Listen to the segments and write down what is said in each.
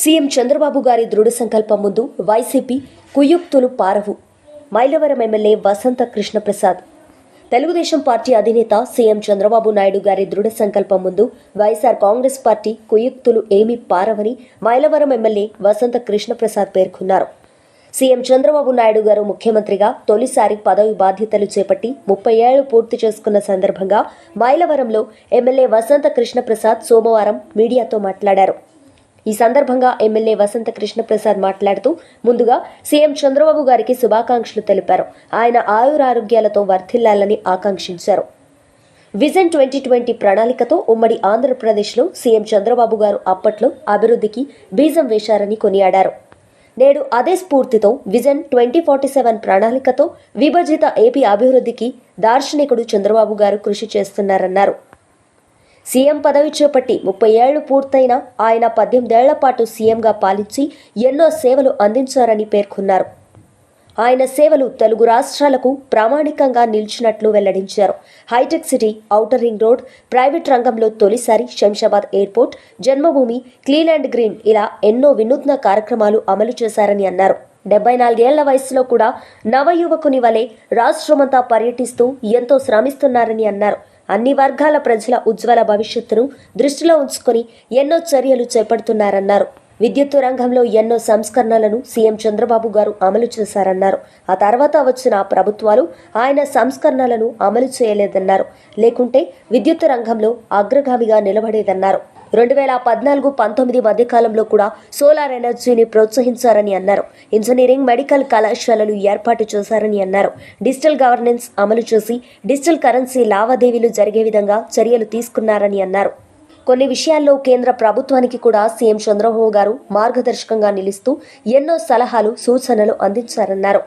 CM Chandrababu గారి దృఢ సంకల్పం ముందు వైసీపీ కుయుక్తులు పారవు. మైలవరం ఎమ్మెల్యే వసంత కృష్ణప్రసాద్. తెలుగుదేశం పార్టీ అధినేత సీఎం చంద్రబాబు నాయుడు గారి దృఢ సంకల్పం ముందు వైఎస్ఆర్ కాంగ్రెస్ పార్టీ కుయుక్తులు ఏమీ పారవని మైలవరం ఎమ్మెల్యే వసంత కృష్ణప్రసాద్ పేర్కొన్నారు. సీఎం చంద్రబాబు నాయుడు గారు ముఖ్యమంత్రిగా తొలిసారి పదవి బాధ్యతలు చేపట్టి ముప్పై ఏళ్ళు పూర్తి చేసుకున్న సందర్భంగా మైలవరంలో ఎమ్మెల్యే వసంత కృష్ణప్రసాద్ సోమవారం మీడియాతో మాట్లాడారు. ఈ సందర్భంగా ఎమ్మెల్యే వసంత కృష్ణప్రసాద్ మాట్లాడుతూ ముందుగా సీఎం చంద్రబాబు గారికి శుభాకాంక్షలు తెలిపారు. ఆయన ఆయురారోగ్యాలతో వర్ధిల్లాలని ఆకాంక్షించారు. విజన్ ట్వంటీ ట్వంటీ ప్రణాళికతో ఉమ్మడి ఆంధ్రప్రదేశ్లో సీఎం చంద్రబాబు గారు అప్పట్లో అభివృద్ధికి బీజం వేశారని కొనియాడారు. నేడు అదే స్ఫూర్తితో విజన్ ట్వంటీ ఫార్టీ సెవెన్ ప్రణాళికతో విభజిత ఏపీ అభివృద్ధికి దార్శనికుడు చంద్రబాబు గారు కృషి చేస్తున్నారన్నారు. సీఎం పదవి చేపట్టి ముప్పై ఏళ్ళు పూర్తయిన ఆయన పద్దెనిమిదేళ్ళ పాటు సీఎంగా పాలించి ఎన్నో సేవలు అందించారని పేర్కొన్నారు. ఆయన సేవలు తెలుగు రాష్ట్రాలకు ప్రామాణికంగా నిలిచినట్లు వెల్లడించారు. Hitech city outer ring road private రంగంలో తొలిసారి Shamshabad airport Janmabhoomi clean and green ఇలా ఎన్నో వినూత్న కార్యక్రమాలు అమలు చేశారని అన్నారు. డెబ్బై నాలుగేళ్ళ వయసులో కూడా నవయువకుని వలె రాష్ట్రమంతా పర్యటిస్తూ ఎంతో శ్రమిస్తున్నారని అన్నారు. అన్ని వర్గాల ప్రజల ఉజ్వల భవిష్యత్తును దృష్టిలో ఉంచుకొని ఎన్నో చర్యలు చేపడుతున్నారన్నారు. విద్యుత్తు రంగంలో ఎన్నో సంస్కరణలను సీఎం చంద్రబాబు గారు అమలు చేశారన్నారు. ఆ తర్వాత వచ్చిన ప్రభుత్వాలు ఆయన సంస్కరణలను అమలు చేయలేదన్నారు. లేకుంటే విద్యుత్తు రంగంలో అగ్రగామిగా నిలబడేదన్నారు. రెండు వేల పద్నాలుగు పంతొమ్మిది మధ్యకాలంలో కూడా సోలార్ ఎనర్జీని ప్రోత్సహించారని అన్నారు. ఇంజనీరింగ్ మెడికల్ కళాశాలలు ఏర్పాటు చేశారని అన్నారు. డిజిటల్ గవర్నెన్స్ అమలు చేసి డిజిటల్ కరెన్సీ లావాదేవీలు జరిగే విధంగా చర్యలు తీసుకున్నారని అన్నారు. కొన్ని విషయాల్లో కేంద్ర ప్రభుత్వానికి కూడా సీఎం చంద్రబాబు గారు మార్గదర్శకంగా నిలుస్తూ ఎన్నో సలహాలు సూచనలు అందించారన్నారు.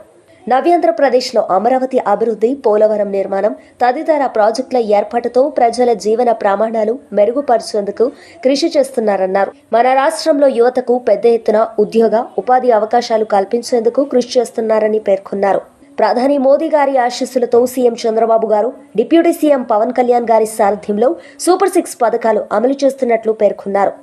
నవ్యాంధ్రప్రదేశ్లో అమరావతి అభివృద్ధి పోలవరం నిర్మాణం తదితర ప్రాజెక్టుల ఏర్పాటుతో ప్రజల జీవన ప్రమాణాలు మెరుగుపరిచేందుకు కృషి చేస్తున్నారన్నారు. మన రాష్ట్రంలో యువతకు పెద్ద ఎత్తున ఉద్యోగ ఉపాధి అవకాశాలు కల్పించేందుకు కృషి చేస్తున్నారని పేర్కొన్నారు. ప్రధాని మోదీ గారి ఆశీస్సులతో సీఎం చంద్రబాబు గారు డిప్యూటీ సీఎం పవన్ కళ్యాణ్ గారి సారథ్యంలో సూపర్ సిక్స్ పథకాలు అమలు చేస్తున్నట్లు పేర్కొన్నారు.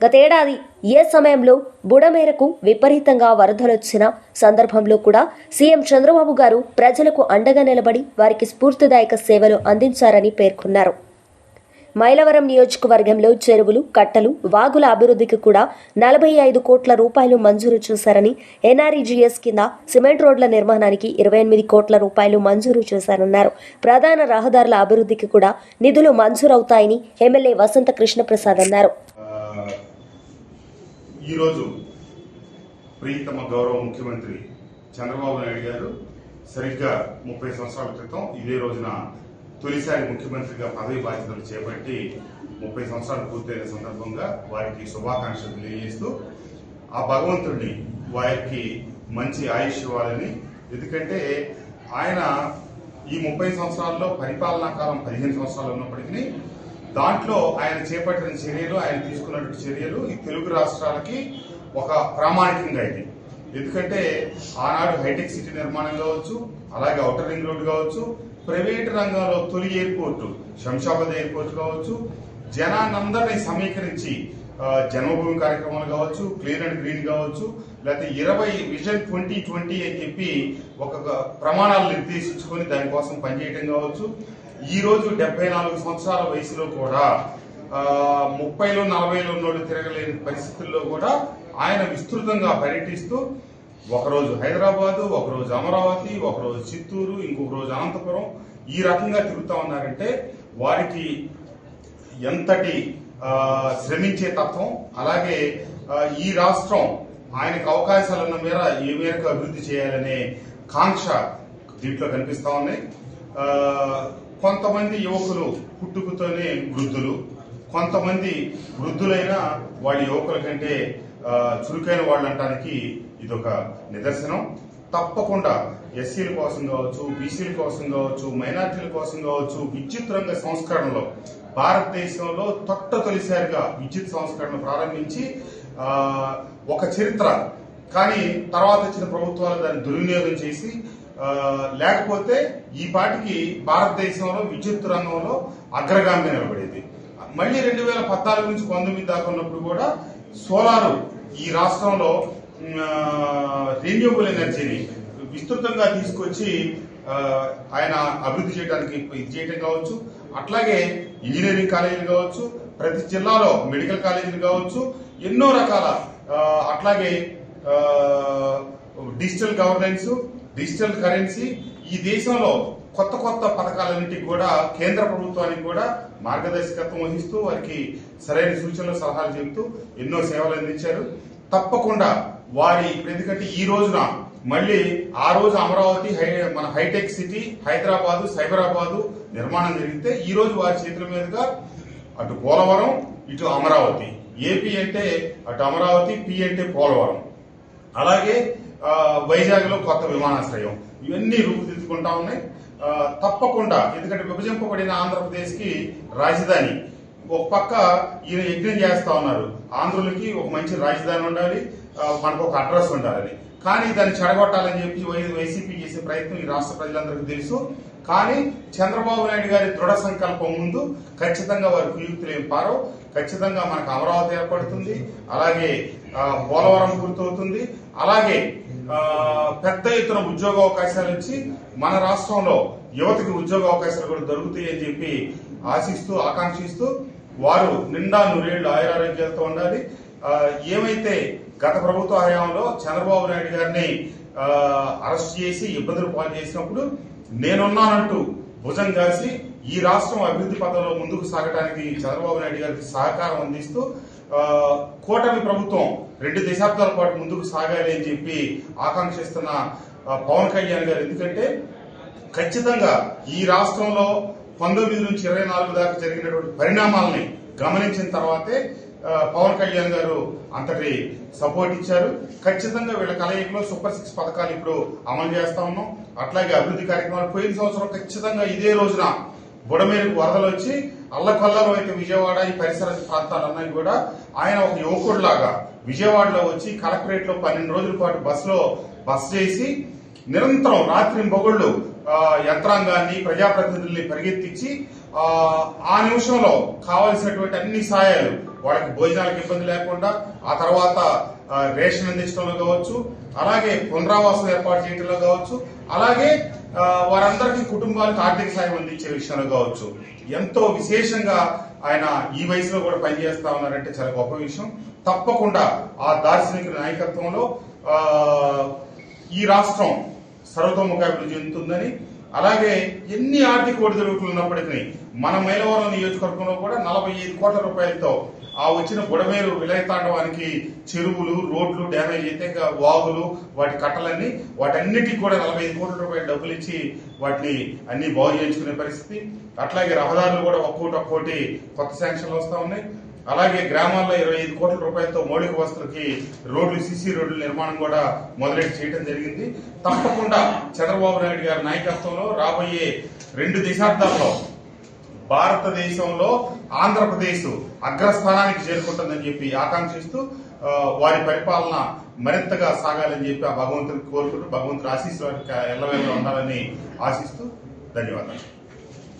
గతేడాది ఏ సమయంలో బుడమేరకు విపరీతంగా వరదలొచ్చిన సందర్భంలో కూడా సీఎం చంద్రబాబు గారు ప్రజలకు అండగా నిలబడి వారికి స్ఫూర్తిదాయక సేవలు అందించారని పేర్కొన్నారు. మైలవరం నియోజకవర్గంలో చెరువులు కట్టలు వాగుల అభివృద్ధికి కూడా నలభై ఐదు కోట్ల రూపాయలు మంజూరు చేశారని ఎన్ఆర్ఈజీఎస్ కింద సిమెంట్ రోడ్ల నిర్మాణానికి ఇరవై ఎనిమిది కోట్ల రూపాయలు మంజూరు చేశారన్నారు. ప్రధాన రహదారుల అభివృద్ధికి కూడా నిధులు మంజూరవుతాయని ఎమ్మెల్యే వసంత కృష్ణప్రసాద్ అన్నారు. ఈరోజు ప్రియతమ గౌరవ ముఖ్యమంత్రి చంద్రబాబు నాయుడు గారు సరిగ్గా ముప్పై సంవత్సరాల క్రితం ఇదే రోజున తొలిసారి ముఖ్యమంత్రిగా పదవి బాధ్యతలు చేపట్టి ముప్పై సంవత్సరాలు పూర్తయిన సందర్భంగా వారికి శుభాకాంక్షలు తెలియజేస్తూ ఆ భగవంతుడిని వారికి మంచి ఆయుష్ ఇవ్వాలని. ఎందుకంటే ఆయన ఈ ముప్పై సంవత్సరాల్లో పరిపాలనా కాలం పదిహేను సంవత్సరాలు ఉన్నప్పటికీ దాంట్లో ఆయన చేపట్టిన చర్యలు ఆయన తీసుకున్నటువంటి చర్యలు ఈ తెలుగు రాష్ట్రాలకి ఒక ప్రామాణికంగా ఇది. ఎందుకంటే ఆనాడు హైటెక్ సిటీ నిర్మాణం కావచ్చు అలాగే ఔటర్ రింగ్ రోడ్ కావచ్చు ప్రైవేట్ రంగంలో తొలి ఎయిర్పోర్టు శంషాబాద్ ఎయిర్పోర్ట్ కావచ్చు జనానందరినీ సమీకరించి జన్మభూమి కార్యక్రమాలు కావచ్చు క్లీన్ అండ్ గ్రీన్ కావచ్చు లేకపోతే ఇరవై విజన్ ట్వంటీ ట్వంటీ అని చెప్పి ఒక ప్రమాణాలు నిర్దేశించుకొని దానికోసం పనిచేయడం కావచ్చు ఈరోజు డెబ్బై నాలుగు సంవత్సరాల వయసులో కూడా ముప్పైలో నలభైలో ఉన్నోళ్ళు తిరగలేని పరిస్థితుల్లో కూడా ఆయన విస్తృతంగా పర్యటిస్తూ ఒకరోజు హైదరాబాదు ఒకరోజు అమరావతి ఒకరోజు చిత్తూరు ఇంకొక రోజు అనంతపురం ఈ రకంగా తిరుగుతా ఉన్నారంటే వారికి ఎంతటి శ్రమించే తత్వం అలాగే ఈ రాష్ట్రం ఆయనకు అవకాశాలున్న మేర ఏ మేరకు అభివృద్ధి చేయాలనే కాంక్ష దీంట్లో కనిపిస్తా ఉన్నాయి. కొంతమంది యువకులు పుట్టుకతోనే వృద్ధులు కొంతమంది వృద్ధులైన వాళ్ళ యువకుల కంటే చురుకైన వాళ్ళు ఇది ఇదొక నిదర్శనం. తప్పకుండా ఎస్సీల కోసం కావచ్చు బీసీల కోసం కావచ్చు మైనార్టీల కోసం కావచ్చు విద్యుత్ రంగ సంస్కరణలో భారతదేశంలో తొట్ట తొలిసారిగా విద్యుత్ సంస్కరణ ప్రారంభించి ఒక చరిత్ర కానీ తర్వాత వచ్చిన ప్రభుత్వాలు దాన్ని దుర్వినియోగం చేసి లేకపోతే ఈ పాటికి భారతదేశంలో విద్యుత్ రంగంలో అగ్రగామిగా నిలబడేది. మళ్ళీ రెండు వేల పద్నాలుగు నుంచి పంతొమ్మిది దాకా ఉన్నప్పుడు కూడా సోలారు ఈ రాష్ట్రంలో రెన్యూబుల్ ఎనర్జీని విస్తృతంగా తీసుకొచ్చి ఆయన అభివృద్ధి చేయడానికి ఇది చేయటం కావచ్చు అట్లాగే ఇంజనీరింగ్ కాలేజీలు కావచ్చు ప్రతి జిల్లాలో మెడికల్ కాలేజీలు కావచ్చు ఎన్నో రకాల అట్లాగే డిజిటల్ గవర్నెన్స్ డిజిటల్ కరెన్సీ ఈ దేశంలో కొత్త కొత్త పథకాలన్నింటికి కూడా కేంద్ర ప్రభుత్వానికి కూడా మార్గదర్శకత్వం వహిస్తూ వారికి సరైన సూచనలు సలహాలు చెబుతూ ఎన్నో సేవలు అందించారు. తప్పకుండా వారి ఇప్పుడు ఎందుకంటే ఈ రోజున మళ్ళీ ఆ రోజు అమరావతి హై మన హైటెక్ సిటీ హైదరాబాదు సైబరాబాదు నిర్మాణం జరిగితే ఈ రోజు వారి చేతుల మీదుగా అటు పోలవరం ఇటు అమరావతి. ఏపీ అంటే అటు అమరావతి పి అంటే పోలవరం. అలాగే వైజాగ్లో కొత్త విమానాశ్రయం. ఇవన్నీ రూపుదిద్దుకుంటా ఉన్నాయి. తప్పకుండా ఎందుకంటే విభజింపబడిన ఆంధ్రప్రదేశ్కి రాజధాని. ఒక పక్క ఈయన యజ్ఞం చేస్తా ఉన్నారు. ఆంధ్రులకి ఒక మంచి రాజధాని ఉండాలి మనకు ఒక అడ్రస్ ఉండాలని. కానీ దాన్ని చెడగొట్టాలని చెప్పి వైసీపీ చేసే ప్రయత్నం ఈ రాష్ట్ర ప్రజలందరికీ తెలుసు. కానీ చంద్రబాబు నాయుడు గారి దృఢ సంకల్పం ముందు ఖచ్చితంగా వారి కుయుక్తులు ఏం పారో ఖచ్చితంగా మనకు అమరావతి ఏర్పడుతుంది. అలాగే పోలవరం పూర్తవుతుంది అలాగే పెద్ద ఎత్తున ఉద్యోగ అవకాశాలు ఇచ్చి మన రాష్ట్రంలో యువతకి ఉద్యోగ అవకాశాలు కూడా దొరుకుతాయని చెప్పి ఆశిస్తూ ఆకాంక్షిస్తూ వారు నిండా నూరేళ్ళు ఆయురారోగ్యాలతో ఉండాలి. ఏమైతే గత ప్రభుత్వ హయాంలో చంద్రబాబు నాయుడు గారిని అరెస్ట్ చేసి ఇబ్బందులు పాలు చేసినప్పుడు నేనున్నానంటూ భుజం కాసి ఈ రాష్ట్రం అభివృద్ధి పథంలో ముందుకు సాగడానికి చంద్రబాబు నాయుడు గారికి సహకారం అందిస్తూ కూటమి ప్రభుత్వం రెండు దశాబ్దాల పాటు ముందుకు సాగాలి అని చెప్పి ఆకాంక్షిస్తున్న పవన్ కళ్యాణ్ గారు. ఎందుకంటే ఖచ్చితంగా ఈ రాష్ట్రంలో పంతొమ్మిది నుంచి ఇరవై నాలుగు దాకా జరిగినటువంటి పరిణామాలని గమనించిన తర్వాతే పవన్ కళ్యాణ్ గారు అంతటి సపోర్ట్ ఇచ్చారు. ఖచ్చితంగా వీళ్ళ కలయికలో సూపర్ సిక్స్ పథకాలు ఇప్పుడు అమలు చేస్తా ఉన్నాం. అట్లాగే అభివృద్ధి కార్యక్రమాలు పోయిన సంవత్సరం ఖచ్చితంగా ఇదే రోజున బుడమేరుకు వరదలు వచ్చి అల్లకల్లలో అయితే విజయవాడ ఈ పరిసర ప్రాంతాలన్నీ కూడా ఆయన ఒక యువకుడిలాగా విజయవాడలో వచ్చి కలెక్టరేట్లో పన్నెండు రోజుల పాటు బస్సులో బస్ చేసి నిరంతరం రాత్రి మొగుళ్ళు యంత్రాంగాన్ని ప్రజాప్రతినిధుల్ని పరిగెత్తించి ఆ, నిమిషంలో కావలసినటువంటి అన్ని సాయాలు వాళ్ళకి భోజనాలకు ఇబ్బంది లేకుండా ఆ తర్వాత రేషన్ అందించడంలో కావచ్చు అలాగే పునరావాసం ఏర్పాటు చేయడంలో కావచ్చు అలాగే వారందరికీ కుటుంబాలకు ఆర్థిక సాయం అందించే విషయంలో కావచ్చు. ఎంతో విశేషంగా ఆయన ఈ వయసులో కూడా పనిచేస్తా ఉన్నారంటే చాలా గొప్ప విషయం. తప్పకుండా ఆ దార్శనిక నాయకత్వంలో ఈ రాష్ట్రం సర్వతోముఖాభివృద్ధి చెందుతుందని అలాగే ఎన్ని ఆర్థిక ఒడిదుడుకులు ఉన్నప్పటికీ మన మైలవరం నియోజకవర్గంలో కూడా నలభై ఐదు కోట్ల రూపాయలతో ఆ వచ్చిన బుడమేరు విలయతాండవానికి చెరువులు రోడ్లు డ్యామేజ్ అయితే ఇంకా వాగులు వాటి కట్టలన్నీ వాటన్నిటికి కూడా నలభై ఐదు కోట్ల రూపాయల డబ్బులు ఇచ్చి వాటిని అన్ని బాగు చేయించుకునే పరిస్థితి. అట్లాగే రహదారులు కూడా ఒక్కోటి ఒక్కోటి కొత్త శాంక్షన్లు వస్తూ ఉన్నాయి. అలాగే గ్రామాల్లో ఇరవై ఐదు కోట్ల రూపాయలతో మౌలిక వసతులకి రోడ్లు సిసి రోడ్ల నిర్మాణం కూడా మొదలెట్టి చేయడం జరిగింది. తప్పకుండా చంద్రబాబు నాయుడు గారి నాయకత్వంలో రాబోయే రెండు దశాబ్దాల్లో భారతదేశంలో ఆంధ్రప్రదేశ్ అగ్రస్థానానికి చేరుకుంటుందని చెప్పి ఆకాంక్షిస్తూ వారి పరిపాలన మరింతగా సాగాలని చెప్పి ఆ భగవంతుని కోరుకుంటూ భగవంతుడు ఆశీస్సు వారికి ఎల్లవేళ ఉండాలని ఆశిస్తూ ధన్యవాదాలు.